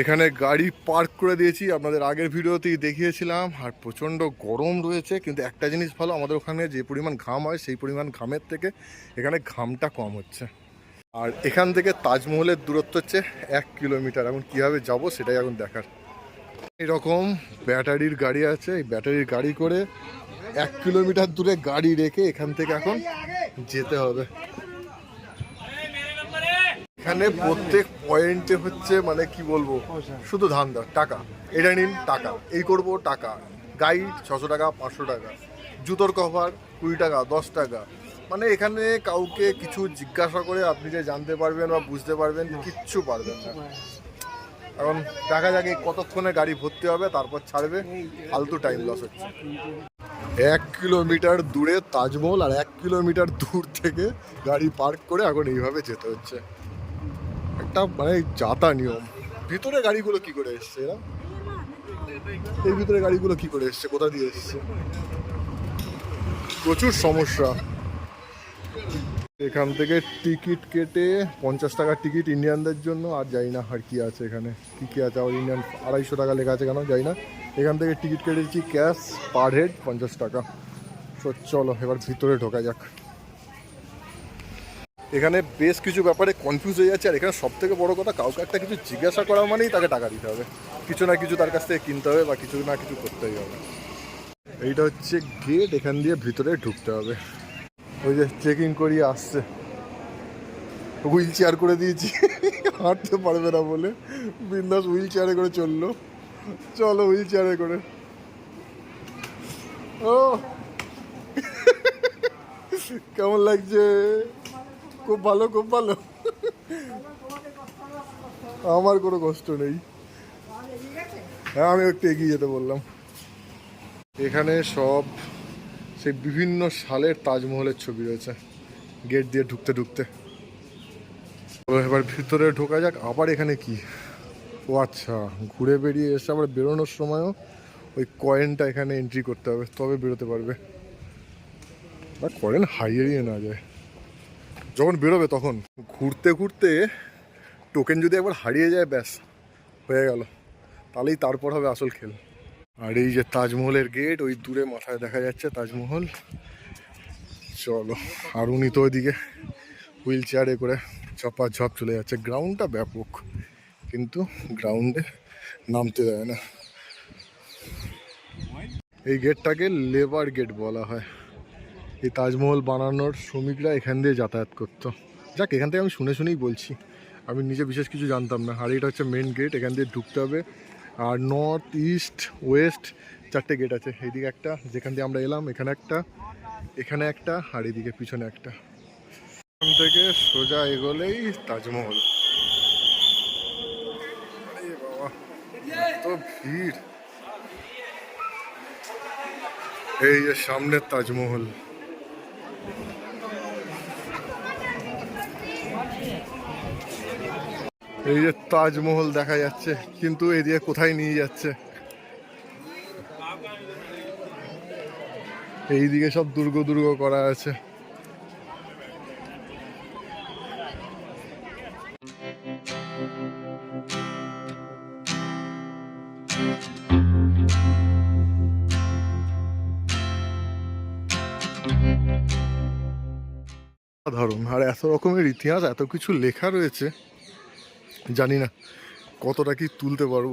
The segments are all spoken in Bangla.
এখানে গাড়ি পার্ক করে দিয়েছি। আপনাদের আগের ভিডিওতেই দেখিয়েছিলাম। আর প্রচণ্ড গরম রয়েছে, কিন্তু একটা জিনিস ভালো, আমাদের ওখানে যে পরিমাণ ঘাম হয়, সেই পরিমাণ ঘামের থেকে এখানে ঘামটা কম হচ্ছে। আর এখান থেকে তাজমহলের দূরত্ব হচ্ছে এক কিলোমিটার। এখন কীভাবে যাব সেটাই এখন দেখার। এরকম ব্যাটারির গাড়ি আছে। এই ব্যাটারির গাড়ি করে এক কিলোমিটার দূরে গাড়ি রেখে এখান থেকে এখন যেতে হবে। এখানে প্রত্যেক পয়েন্টে হচ্ছে মানে কি বলব? শুধু ধান্দা, টাকা। এটা নিন, টাকা। এই করব, টাকা। গাইড ছশো টাকা, পাঁচশো টাকা। জুতোর কভার কুড়ি টাকা, দশ টাকা। মানে এখানে কাউকে কিছু জিজ্ঞাসা করে আপনি যে জানতে পারবেন বা বুঝতে পারবেন, কিচ্ছু পারবেন না। এখন দেখা যাক কতক্ষণে গাড়ি ভর্তি হবে, তারপর ছাড়বে। ফালতু টাইম লস হচ্ছে। এক কিলোমিটার দূরে তাজমহল আর এক কিলোমিটার দূর থেকে গাড়ি পার্ক করে এখন এইভাবে যেতে হচ্ছে। একটা মানে যাতা নিয়ম। ভিতরে গাড়িগুলো কি করে এসছে এরা? এই ভিতরে গাড়িগুলো কি করে এসছে? কোথা দিয়ে এসছে? প্রচুর সমস্যা। এখান থেকে টিকিট কেটে পঞ্চাশ টাকার টিকিট ইন্ডিয়ানদের জন্য, আর যাই না আর কি আছে এখানে। কি কি আছে? আবার ইন্ডিয়ান আড়াইশো টাকা লেখা আছে কেন? যাই না। এখান থেকে টিকিট কেটেছি, ক্যাশ পার হেড পঞ্চাশ টাকা। তো চলো, এবার ভিতরে ঢোকা যাক। এখানে বেশ কিছু ব্যাপারে কনফিউজ হয়ে যাচ্ছে, আর এখানে সব থেকে বড় কথা, কাউকে একটা কিছু জিজ্ঞাসা করা মানেই তাকে টাকা দিতে হবে। কিছু না কিছু তার কাছ থেকে কিনতে হবে, বা কিছু না কিছু করতেই হবে। এইটা হচ্ছে গেট এখান দিয়ে ভিতরে ঢুকতে হবে। ওই যে চেকিং করিয়ে আসছে। হুইল চেয়ার করে দিয়েছি। হাঁটতে পারবে না বলে। বিন্দাস হুইল চেয়ারে করে চলল। চলো হুইল চেয়ারে করে। ও! কেমন লাগছে? খুব ভালো খুব ভালো। আমার কোনো কষ্ট নেই। হ্যাঁ আমি একটু এগিয়ে যেতে বললাম। এখানে সব সেই বিভিন্ন সালের তাজমহলের ছবি রয়েছে, গেট দিয়ে ঢুকতে ঢুকতে। এবার ভিতরে ঢোকা যাক, আবার এখানে কি? ও আচ্ছা ঘুরে বেরিয়ে এসে আবার বেরোনোর সময়ও ওই কয়েনটা এখানে এন্ট্রি করতে হবে, তবে বেরোতে পারবে। কয়েন হারিয়ে না যায়। যখন বেরোবে তখন ঘুরতে ঘুরতে টোকেন যদি একবার হারিয়ে যায়, ব্যাস, হয়ে গেল। তাহলেই তারপর হবে আসল খেল। আর এই যে তাজমহলের গেট ওই দূরে মাথায় দেখা যাচ্ছে তাজমহল। চলো, আর উনি তো ওইদিকে হুইল চেয়ারে করে চপা ঝপ চলে যাচ্ছে। গ্রাউন্ডটা ব্যাপক, কিন্তু গ্রাউন্ডে নামতে দেয় না। এই গেটটাকে লেবার গেট বলা হয়। এই তাজমহল বানানোর শ্রমিকরা এখান দিয়ে যাতায়াত করতো। যাক, এখান থেকে আমি শুনে শুনেই বলছি। আমি নিজে বিশেষ কিছু জানতাম না। আর এটা হচ্ছে মেন গেট এখান দিয়ে ঢুকতে হবে। আর নর্থ ইস্ট ওয়েস্ট চারটে গেট আছে। এইদিকে একটা, যেখান দিয়ে আমরা এলাম, এখানে একটা এখানে একটা, আর এদিকে পিছনে একটা। এখান থেকে সোজা এগোলেই তাজমহল। ভিড়। এই যে সামনের তাজমহল। এই যে তাজমহল দেখা যাচ্ছে, কিন্তু এরিয়া কোথায় নিয়ে যাচ্ছে? এইদিকে সব দুর্গ দুর্গ করা আছে। সাধারণ আর এত রকমের ইতিহাস, এত কিছু লেখা রয়েছে, জানি না কতটা কি তুলতে পারব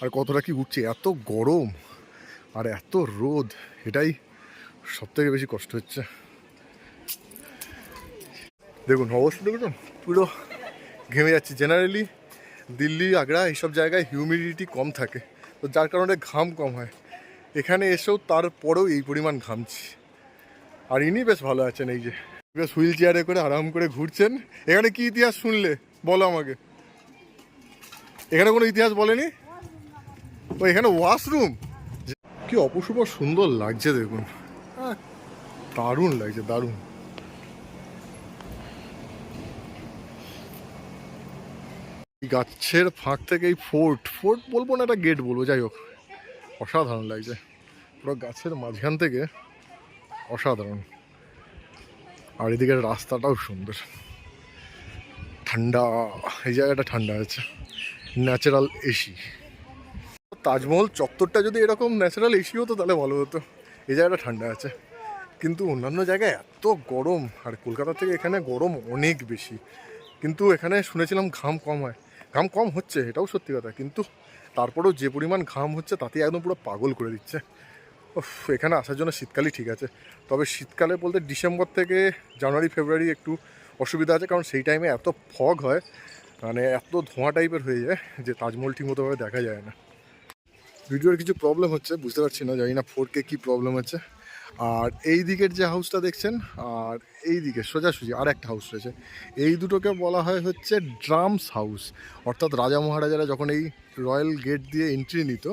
আর কতটা কি উঠছে এত গরম আর এত রোদ, এটাই সব থেকে বেশি কষ্ট হচ্ছে। দেখুন অবশ্যই দেখুন, পুরো ঘেমে যাচ্ছে। জেনারেলি দিল্লি, আগ্রা এইসব জায়গায় হিউমিডিটি কম থাকে, তো যার কারণে ঘাম কম হয়। এখানে এসেও তারপরেও এই পরিমাণ ঘামছি। আর ইনি বেশ ভালো আছেন, এই যে বেশ হুইল চেয়ারে করে আরাম করে ঘুরছেন। এখানে কি ইতিহাস শুনলে? বলো আমাকে। এখানে কোনো ইতিহাস বলেনি? ও, এখানে ওয়াশরুম? কি অপূর্ব সুন্দর লাগছে দেখুন। দারুণ লাগছে, দারুণ। গাছের ফাঁক থেকে এই ফোর্ট ফোর্ট বলব না একটা গেট বলব, যাই হোক। অসাধারণ লাগছে। পুরো গাছের মাঝখান থেকে অসাধারণ। আর এদিকের রাস্তাটাও সুন্দর। ঠান্ডা, এই জায়গাটা ঠান্ডা আছে ন্যাচারাল এসি তাজমহল চত্বরটা যদি এরকম ন্যাচারাল এসি হতো, তাহলে ভালো হতো। এই জায়গাটা ঠান্ডা আছে। কিন্তু অন্যান্য জায়গায় এত গরম, আর কলকাতা থেকে এখানে গরম অনেক বেশি। কিন্তু এখানে শুনেছিলাম ঘাম কম হয়। ঘাম কম হচ্ছে, এটাও সত্যি কথা। কিন্তু তারপরেও যে পরিমাণ ঘাম হচ্ছে তাতে একদম পুরো পাগল করে দিচ্ছে। এখানে আসার জন্য শীতকালই ঠিক আছে। তবে শীতকালে বলতে ডিসেম্বর থেকে জানুয়ারি, ফেব্রুয়ারি একটু অসুবিধা আছে, কারণ সেই টাইমে এত ফগ হয় মানে এত ধোঁয়া টাইপের হয়ে যায় যে তাজমহল ঠিকমতোভাবে দেখা যায় না। ভিডিওর কিছু প্রবলেম হচ্ছে, বুঝতে পারছি না, জানি না ফোর কে কী প্রবলেম হচ্ছে। আর এই দিকের যে হাউসটা দেখছেন, আর এই দিকে সোজাসুজি আর একটা হাউস রয়েছে। এই দুটোকে বলা হয় হচ্ছে ড্রামস হাউস অর্থাৎ রাজা মহারাজারা যখন এই রয়্যাল গেট দিয়ে এন্ট্রি নিত,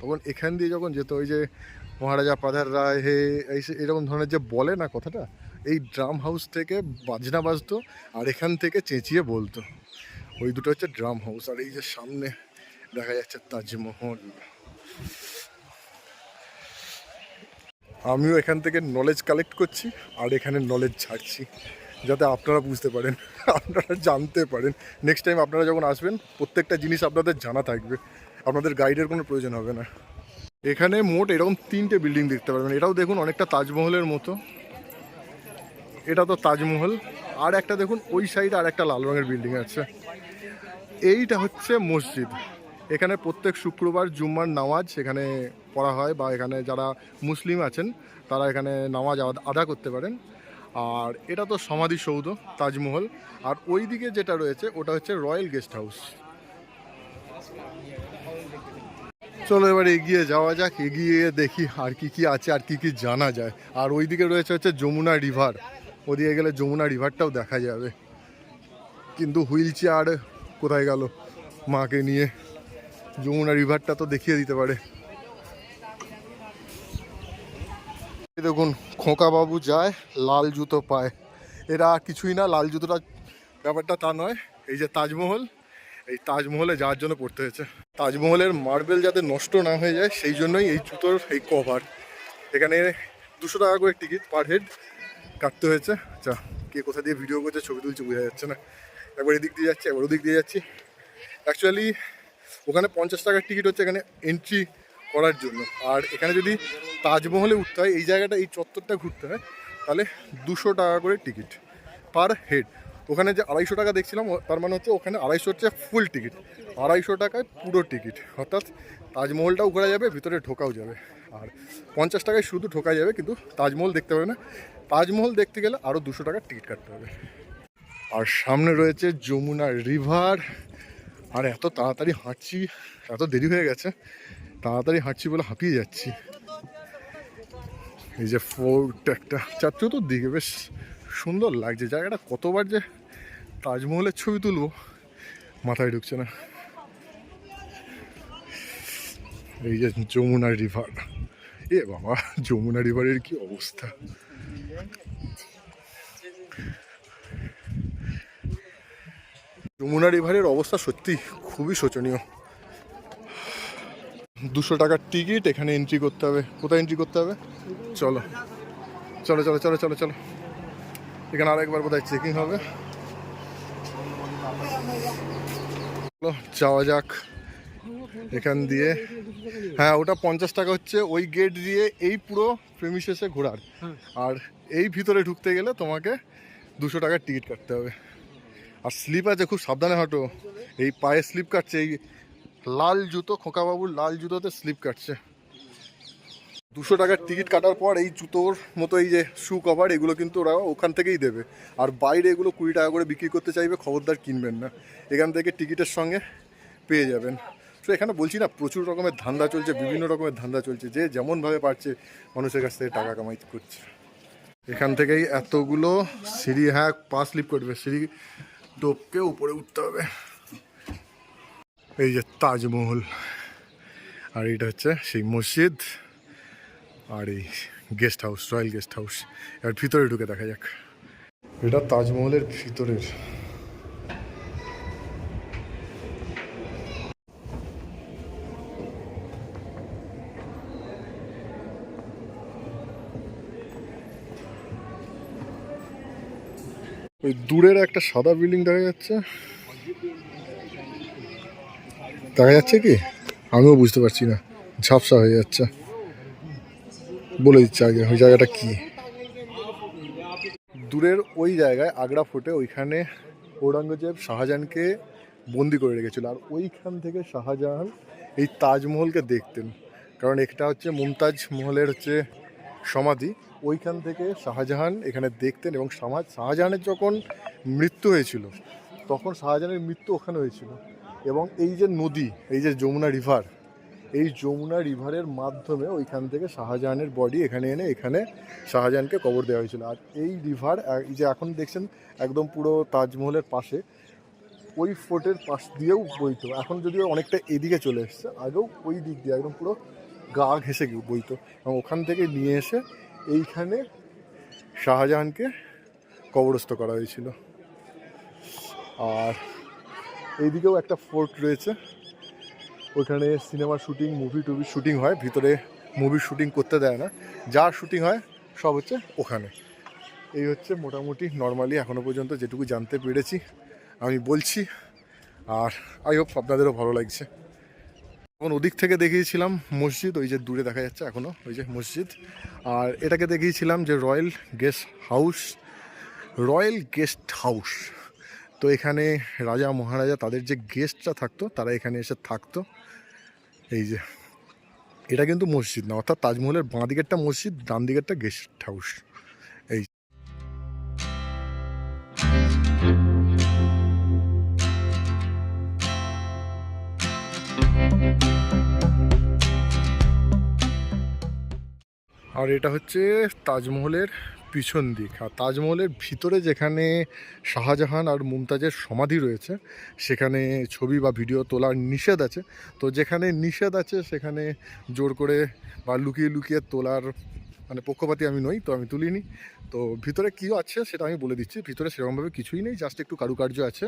তখন এখান দিয়ে যখন যেত, ওই যে মহারাজা পাধার রায়, হে, এই এরকম ধরনের যে বলে না কথাটা, এই ড্রাম হাউস থেকে বাজনা বাজতো আর এখান থেকে চেঁচিয়ে বলতো। ওই দুটো হচ্ছে ড্রাম হাউস আর এই যে সামনে দেখা যাচ্ছে তাজমহল। আমিও এখান থেকে নলেজ কালেক্ট করছি আর এখানে নলেজ ছাড়ছি, যাতে আপনারা বুঝতে পারেন, আপনারা জানতে পারেন। নেক্সট টাইম আপনারা যখন আসবেন, প্রত্যেকটা জিনিস আপনাদের জানা থাকবে। আপনাদের গাইডের কোনো প্রয়োজন হবে না। এখানে মোট এরকম তিনটে বিল্ডিং দেখতে পারবেন। এটাও দেখুন অনেকটা তাজমহলের মতো। এটা তো তাজমহল। আর একটা দেখুন, ওই সাইডে আর একটা লাল রঙের বিল্ডিং আছে। এইটা হচ্ছে মসজিদ। এখানে প্রত্যেক শুক্রবার জুম্মার নামাজ এখানে পড়া হয় বা এখানে যারা মুসলিম আছেন, তারা এখানে নামাজ আদ- করতে পারেন। আর এটা তো সমাধিসৌধ, তাজমহল। আর ওই দিকে যেটা রয়েছে, ওটা হচ্ছে রয়্যাল গেস্ট হাউস। চলো এবার এগিয়ে যাওয়া যাক, এগিয়ে দেখি আর কি কি আছে আর কি কি জানা যায়। আর ওই দিকে রয়েছে হচ্ছে যমুনা রিভার ওদিকে গেলে যমুনা রিভারটাও দেখা যাবে। কিন্তু হুইল চেয়ার কোথায় গেল মাকে নিয়ে? যমুনা রিভারটা তো দেখিয়ে দিতে পারে। দেখুন খোকা বাবু যায়, লাল জুতো পায়। এরা কিছুই না, লাল জুতোটা, ব্যাপারটা তা নয়। এই যে তাজমহল এই তাজমহলে যাওয়ার জন্য পড়তে হয়েছে। তাজমহলের মার্বেল যাতে নষ্ট না হয়ে যায়, সেই জন্যই এই জুতোর এই কভার এখানে দুশো টাকা করে টিকিট পার হেড কাটতে হয়েছে। আচ্ছা কে কোথা দিয়ে ভিডিও করছে ছবি তুলছে বোঝা যাচ্ছে না। একবার এদিক দিয়ে যাচ্ছি, একবার ওদিক দিয়ে যাচ্ছি। অ্যাকচুয়ালি ওখানে পঞ্চাশ টাকার টিকিট হচ্ছে এখানে এন্ট্রি করার জন্য। আর এখানে যদি তাজমহলে উঠতে হয়, এই জায়গাটা, এই চত্বরটা ঘুরতে হয়, তাহলে দুশো টাকা করে টিকিট পার হেড ওখানে যে আড়াইশো টাকা দেখছিলাম তার মানে হচ্ছে ওখানে আড়াইশো হচ্ছে ফুল টিকিট আড়াইশো টাকায় পুরো টিকিট অর্থাৎ তাজমহলটাও ঘোরা যাবে, ভিতরে ঢোকাও যাবে। আর পঞ্চাশ টাকায় শুধু ঢোকা যাবে, কিন্তু তাজমহল দেখতে পাবে না। তাজমহল দেখতে গেলে আরও দুশো টাকার টিকিট কাটতে হবে। আর সামনে রয়েছে যমুনা রিভার আর এত তাড়াতাড়ি হাঁটছি, এত দেরি হয়ে গেছে, তাড়াতাড়ি হাঁটছি বলে হাঁপিয়ে যাচ্ছি। এই যে ফোর্ট একটা, চার দিকে বেশ সুন্দর লাগছে। জায়গাটা কতবার যে তাজমহলের ছবি তুলবো। মাথায় ঢুকছে না। এই যে যমুনা রিভার এ বাবা, যমুনা রিভারের কি অবস্থা? যমুনা রিভারের অবস্থা সত্যি খুবই শোচনীয়। দুশো টাকার টিকিট এখানে এন্ট্রি করতে হবে। কোথায় এন্ট্রি করতে হবে? চলো। চলো চলো চলো চলো চলো। এখানে আরেকবার বোধহয় চেকিং হবে। যাওয়া যাক এখান দিয়ে। হ্যাঁ ওটা পঞ্চাশ টাকা হচ্ছে। ওই গেট দিয়ে এই পুরো প্রেমিসেসে ঘোরার। আর এই ভিতরে ঢুকতে গেলে তোমাকে দুশো টাকার টিকিট কাটতে হবে। আর স্লিপ আছে খুব সাবধানে হাঁটো। এই পায়ে স্লিপ কাটছে এই লাল জুতো খোকাবাবুর লাল জুতোতে স্লিপ কাটছে। দুশো টাকার টিকিট কাটার পর এই জুতোর মতো এই যে শু কভার এগুলো কিন্তু ওরা ওখান থেকেই দেবে। আর বাইরে এগুলো কুড়ি টাকা করে বিক্রি করতে চাইবে, খবরদার কিনবেন না। এখান থেকে টিকিটের সঙ্গে পেয়ে যাবেন। তো এখানে বলছি না, প্রচুর রকমের ধান্দা চলছে, বিভিন্ন রকমের ধান্দা চলছে, যে যেমনভাবে পারছে মানুষের কাছ থেকে টাকা কামাই করছে। এখান থেকেই এতগুলো সিঁড়ি হ্যাঁ পা স্লিপ করবে সিঁড়ি ডোপকে উপরে উঠতে হবে। এই যে তাজমহল। আর এটা হচ্ছে সেই মসজিদ। আর এই guest house royal guest house এবার ভিতরে ঢুকে দেখা যাক। এটা তাজমহলের ভিতরের। ওই দূরের একটা সাদা বিল্ডিং দেখা যাচ্ছে। দেখা যাচ্ছে কি? আমিও বুঝতে পারছি না। ঝাপসা হয়ে যাচ্ছে। বলে দিচ্ছে আগে, ওই জায়গাটা কি? দূরের ওই জায়গায় আগ্রা ফোর্টে ওইখানে ঔরঙ্গজেব শাহজাহানকে বন্দি করে রেখেছিল। আর ওইখান থেকে শাহজাহান এই তাজমহলকে দেখতেন। কারণ এটা হচ্ছে মুমতাজ মহলের হচ্ছে সমাধি। ওইখান থেকে শাহজাহান এখানে দেখতেন এবং শাহা- শাহজাহানের যখন মৃত্যু হয়েছিল, তখন শাহজাহানের মৃত্যু ওখানে হয়েছিল। এবং এই যে নদী, এই যে যমুনা রিভার এই যমুনা রিভারের মাধ্যমে ওইখান থেকে শাহজাহানের বডি এখানে এনে এখানে শাহজাহানকে কবর দেওয়া হয়েছিল। আর এই রিভার এই যে এখন দেখছেন একদম পুরো তাজমহলের পাশে, ওই ফোর্টের পাশ দিয়েও বইতো। এখন যদিও অনেকটা এদিকে চলে এসছে, আগেও ওই দিক দিয়ে একদম পুরো গা ঘেসে বইতো। এবং ওখান থেকে নিয়ে এসে এইখানে শাহজাহানকে কবরস্থ করা হয়েছিল। আর এইদিকেও একটা ফোর্ট রয়েছে। ওখানে সিনেমার শুটিং মুভি টুভি শুটিং হয়, ভিতরে মুভির শুটিং করতে দেয় না। যা শুটিং হয়, সব হচ্ছে ওখানে। এই হচ্ছে মোটামুটি নর্মালি এখনও পর্যন্ত যেটুকু জানতে পেরেছি, আমি বলছি, আর আই হোপ আপনাদেরও ভালো লাগছে। এখন ওদিক থেকে দেখিয়েছিলাম মসজিদ, ওই যে দূরে দেখা যাচ্ছে এখনও ওই যে মসজিদ। আর এটাকে দেখিয়েছিলাম যে royal guest house royal guest house তো এখানে রাজা, মহারাজা তাদের যে গেস্টরা থাকতো, তারা এখানে এসে থাকতো। এই যে, এটা কিন্তু মসজিদ না, অর্থাৎ তাজমহলের বাঁ দিকেরটা মসজিদ, ডান দিকেরটা গেস্ট হাউস এই আর এটা হচ্ছে তাজমহলের পিছন দিক। আর তাজমহলের ভিতরে যেখানে শাহজাহান আর মুমতাজের সমাধি রয়েছে, সেখানে ছবি বা ভিডিও তোলার নিষেধ আছে। তো যেখানে নিষেধ আছে, সেখানে জোর করে বা লুকিয়ে লুকিয়ে তোলার মানে পক্ষপাতি আমি নই, তো আমি তুলিনি। তো ভিতরে কী আছে সেটা আমি বলে দিচ্ছি। ভিতরে সেরকমভাবে কিছুই নেই, জাস্ট একটু কারুকার্য আছে।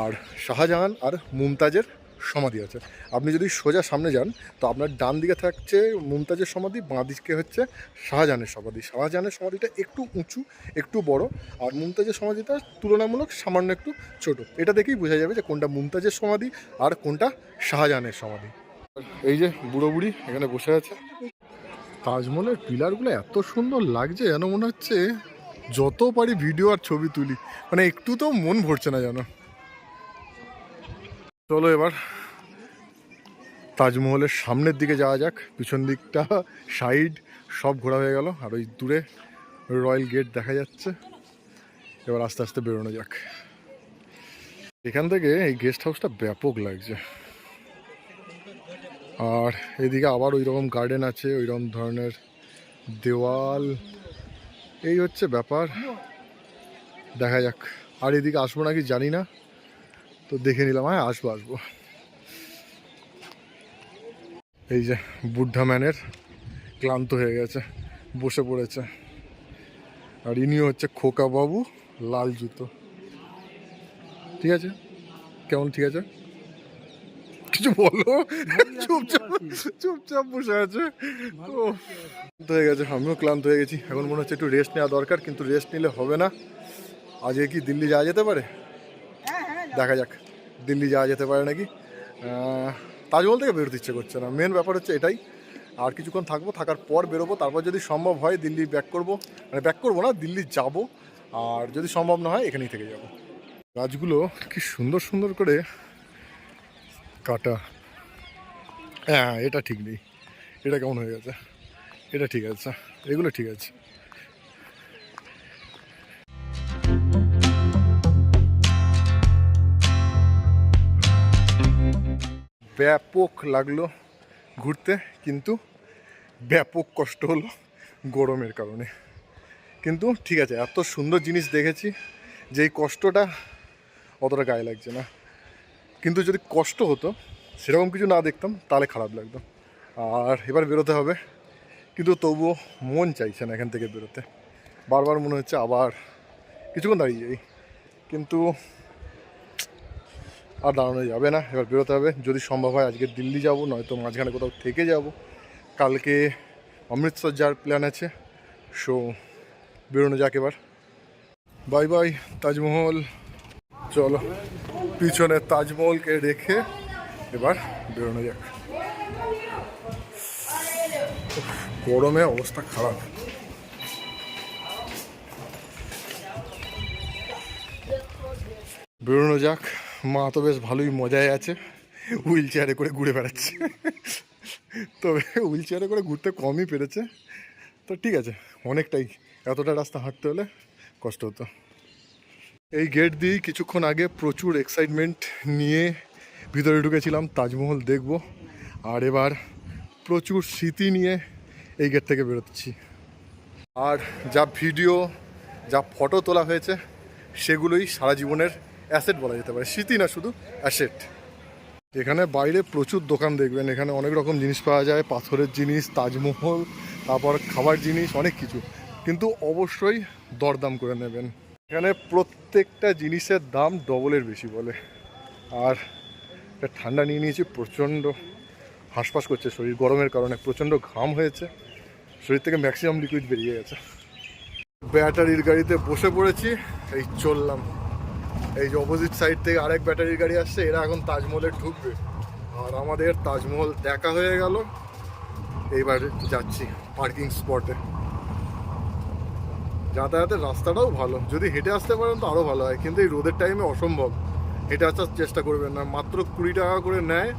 আর শাহজাহান আর মুমতাজের সমাধি আছে। আপনি যদি সোজা সামনে যান, তো আপনার ডান দিকে থাকছে মুমতাজের সমাধি, বাঁ দিকে হচ্ছে শাহজাহানের সমাধি। শাহজাহানের সমাধিটা একটু উঁচু, একটু বড়, আর মুমতাজের সমাধিটা তুলনামূলক সামান্য একটু ছোট। এটা দেখেই বোঝা যাবে যে কোনটা মুমতাজের সমাধি আর কোনটা শাহজাহানের সমাধি। এই যে বুড়ো বুড়ি এখানে বসে আছে। তাজমহলের পিলারগুলো এত সুন্দর লাগছে যেন মনে হচ্ছে যত পারি ভিডিও আর ছবি তুলি। মানে একটু তো মন ভরছে না যেন। চলো এবার। তাজমহলের সামনের দিকে যাওয়া যাক। পিছন দিকটা সাইড সব ঘোরা হয়ে গেল। আর ওই দূরে রয়্যাল গেট দেখা যাচ্ছে। এবার আস্তে আস্তে বেরোনো যাক। এখান থেকে এই গেস্ট হাউসটা ব্যাপক লাগছে। আর এদিকে আবার ওই রকম গার্ডেন আছে ওই রকম ধরনের দেওয়াল। এই হচ্ছে ব্যাপার। দেখা যাক। আর এদিকে আসব নাকি জানি না। তো দেখে নিলাম হ্যাঁ আসব আসব। এই যে বুদ্ধা ম্যানের ক্লান্ত হয়ে গেছে বসে পড়েছে। আর ইনিও হচ্ছে খোকা বাবু লাল জুতো। ঠিক আছে? কেমন ঠিক আছে? কিছু বলো? চুপচাপ চুপচাপ বসে আছে। ক্লান্ত হয়ে গেছে আমিও ক্লান্ত হয়ে গেছি। এখন মনে হচ্ছে একটু রেস্ট নেওয়া দরকার কিন্তু রেস্ট নিলে হবে না। আজকে কি দিল্লি যাওয়া যেতে পারে? দেখা যাক। দিল্লি যাওয়া যেতে পারে নাকি? তাজমহল থেকে বেরোতে ইচ্ছে করছে না। মেন ব্যাপার হচ্ছে এটাই। আর কিছুক্ষণ থাকব, থাকার পর বেরোবো। তারপর যদি সম্ভব হয় দিল্লি ব্যাক করব। মানে ব্যাক করব না, দিল্লি যাব। আর যদি সম্ভব না হয়, এখানেই থেকে যাব। গাছগুলো কি সুন্দর সুন্দর করে কাটা। হ্যাঁ এটা ঠিক নেই। এটা কেমন হয়ে গেছে? এটা ঠিক আছে। এগুলো ঠিক আছে। ব্যাপক লাগল ঘুরতে, কিন্তু ব্যাপক কষ্ট হলো গরমের কারণে। কিন্তু ঠিক আছে, এত সুন্দর জিনিস দেখেছি যে এই কষ্টটা অতটা গায়ে লাগছে না। কিন্তু যদি কষ্ট হতো, সেরকম কিছু না দেখতাম, তাহলে খারাপ লাগতো। আর এবার বেরোতে হবে, কিন্তু তবুও মন চাইছে না এখান থেকে বেরোতে। বারবার মনে হচ্ছে আবার কিছুক্ষণ দাঁড়িয়ে যাই। কিন্তু আর দাঁড়ানো যাবে না। এবার বেরোতে হবে। যদি সম্ভব হয় আজকে দিল্লি যাব, নয়তো মাঝখানে কোথাও থেকে যাব। কালকে অমৃতসর যাওয়ার প্ল্যান আছে। সো বেরোনো যাক এবার। Bye bye Taj Mahal. চলো, পিছনে তাজমহলকে রেখে এবার বেরোনো যাক। গরমে অবস্থা খারাপ। বেরোনো যাক। মা তো বেশ ভালোই মজায় আছে। হুইল চেয়ারে করে ঘুরে বেড়াচ্ছে। তবে হুইল চেয়ারে করে ঘুরতে কমই পেরেছে। তো ঠিক আছে, অনেকটাই, এতটা রাস্তা হাঁটতে হলে কষ্ট হতো। এই গেট দিয়েই কিছুক্ষণ আগে প্রচুর এক্সাইটমেন্ট নিয়ে ভিতরে ঢুকেছিলাম, তাজমহল দেখব। আর এবার প্রচুর স্মৃতি নিয়ে এই গেট থেকে বেরোচ্ছি। আর যা ভিডিও যা ফটো তোলা হয়েছে, সেগুলোই সারা জীবনের অ্যাসেট বলা যেতে পারে, স্মৃতি না শুধু অ্যাসেট। এখানে বাইরে প্রচুর দোকান দেখবেন, এখানে অনেক রকম জিনিস পাওয়া যায়, পাথরের জিনিস, তাজমহল, তারপর খাবার জিনিস, অনেক কিছু। কিন্তু অবশ্যই দরদাম করে নেবেন। এখানে প্রত্যেকটা জিনিসের দাম ডবলের বেশি বলে। আর ঠান্ডা নিয়ে নিয়েছি, প্রচণ্ড হাঁসফাঁস করছে শরীর, গরমের কারণে প্রচণ্ড ঘাম হয়েছে। শরীর থেকে ম্যাক্সিমাম লিকুইড বেরিয়ে গেছে। ব্যাটারির গাড়িতে বসে পড়েছি, এই চললাম। এই যে অপোজিট সাইড থেকে আরেক ব্যাটারির গাড়ি আসছে, এরা এখন তাজমহলে ঢুকবে। আর আমাদের তাজমহল দেখা হয়ে গেল। এইবার যাচ্ছি পার্কিং স্পটে যাতায়াতের রাস্তাটাও ভালো। যদি হেঁটে আসতে পারেন তো আরও ভালো হয়, কিন্তু এই রোদের টাইমে অসম্ভব। হেঁটে আসার চেষ্টা করবেন না। মাত্র কুড়ি টাকা করে নেয়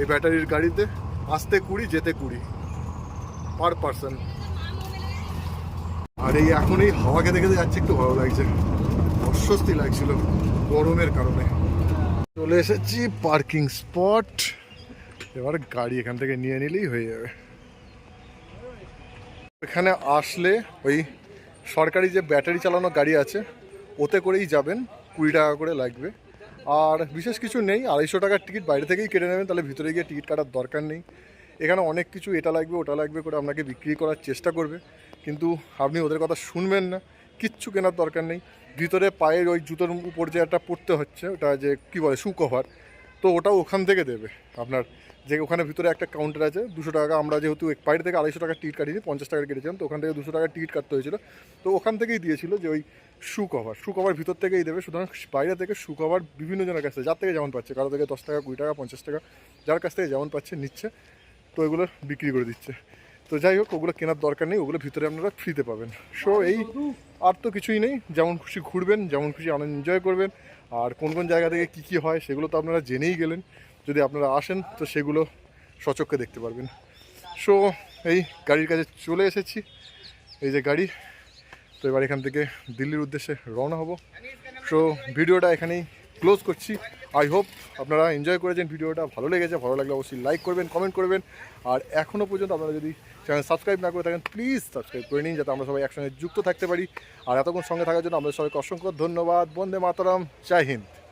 এই ব্যাটারির গাড়িতে। আসতে কুড়ি, যেতে কুড়ি। পার পার্সন আর এই এখন এই হাওয়া খেতে খেতে যাচ্ছে, একটু ভালো লাগছে। অস্বস্তি লাগছিল গরমের কারণে। চলে এসেছি পার্কিং স্পট। এবার গাড়ি এখান থেকে নিয়ে নিলেই হয়ে যাবে। এখানে আসলে ওই সরকারি যে ব্যাটারি চালানো গাড়ি আছে, ওতে করেই যাবেন, কুড়ি টাকা করে লাগবে। আর বিশেষ কিছু নেই, আড়াইশো টাকার টিকিট বাইরে থেকেই কেটে নেবেন, তাহলে ভিতরে গিয়ে টিকিট কাটার দরকার নেই। এখানে অনেক কিছু এটা লাগবে, ওটা লাগবে করে আপনাকে বিক্রি করার চেষ্টা করবে। কিন্তু আপনি ওদের কথা শুনবেন না। কিচ্ছু কেনার দরকার নেই। ভিতরে পায়ের ওই জুতোর উপর যে একটা পড়তে হচ্ছে, ওটা যে কী বলে শু কভার তো ওটাও ওখান থেকে দেবে। আপনার যে ওখানে ভিতরে একটা কাউন্টার আছে, দুশো টাকা, আমরা যেহেতু বাইরে থেকে আড়াইশো টাকার টিকিট কাটিনি পঞ্চাশ টাকার কেটেছিলাম, তো ওখান থেকে দুশো টাকার টিকিট কাটতে হয়েছিল। তো ওখান থেকেই দিয়েছিল যে ওই শু কভার শু কভার ভিতর থেকেই দেবে, সুতরাং বাইরে থেকে শু কভার বিভিন্ন জনের কাছ থেকে, যার থেকে যেমন পাচ্ছে, কারও থেকে দশ টাকা, কুড়ি টাকা, পঞ্চাশ টাকা, যার কাছ থেকে যেমন পাচ্ছে, নিচ্ছে, তো এগুলো বিক্রি করে দিচ্ছে। তো যাই হোক, ওগুলো কেনার দরকার নেই, ওগুলো ভিতরে আপনারা ফ্রিতে পাবেন। সো এই আর তো কিছুই নেই, যেমন খুশি ঘুরবেন, যেমন খুশি আনন্দ এনজয় করবেন। আর কোন কোন জায়গা থেকে কী কী হয়, সেগুলো তো আপনারা জেনেই গেলেন। যদি আপনারা আসেন, তো সেগুলো সচক্ষে দেখতে পারবেন। সো এই গাড়ির কাছে চলে এসেছি। এই যে গাড়ি, তো এবার এখান থেকে দিল্লির উদ্দেশ্যে রওনা হব। সো ভিডিওটা এখানেই ক্লোজ করছি। আই হোপ আপনারা এনজয় করেছেন ভিডিওটা। ভালো লেগেছে, ভালো লাগলে অবশ্যই লাইক করবেন কমেন্ট করবেন। আর এখনও পর্যন্ত আপনারা যদি চ্যানেল সাবস্ক্রাইব না করে থাকেন প্লিজ সাবস্ক্রাইব করে নিন, যাতে আমরা সবাই একসঙ্গে যুক্ত থাকতে পারি। আর এতক্ষণ সঙ্গে থাকার জন্য আমাদের সবাইকে অসংখ্য ধন্যবাদ। বন্দে মাতরম। জয় হিন্দ।